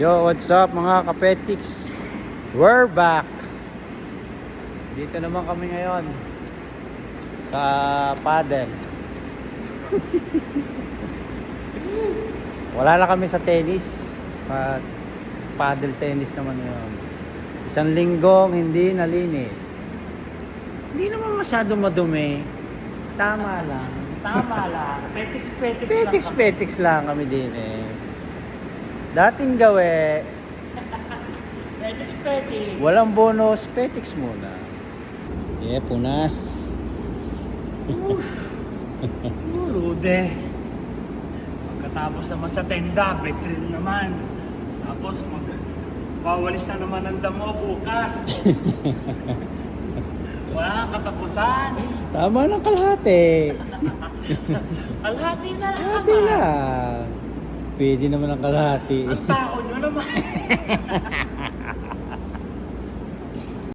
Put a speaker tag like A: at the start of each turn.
A: Yo, what's up mga kapetiks? We're back! Dito naman kami ngayon sa paddle. Wala na kami sa tennis. Pa paddle tennis naman yun. Isang linggong hindi nalinis. Hindi naman masyado madumi. Tama lang.
B: Tama lang. Petiks, petiks lang.
A: Petiks,
B: kami.
A: petiks lang kami din eh. Dating gawe,
B: Petiks, petiks.
A: Walang bonus, petiks muna. Yeah, punas.
B: Lude. Pagkatapos naman sa tenda, betril naman. Tapos mag wawalis na naman ang damo bukas. Wala katapusan.
A: Tama ng kalahati.
B: Alhati na lang
A: Kalahati
B: naman.
A: lang. Pwede naman ang kalahati.
B: Ang tao nyo naman.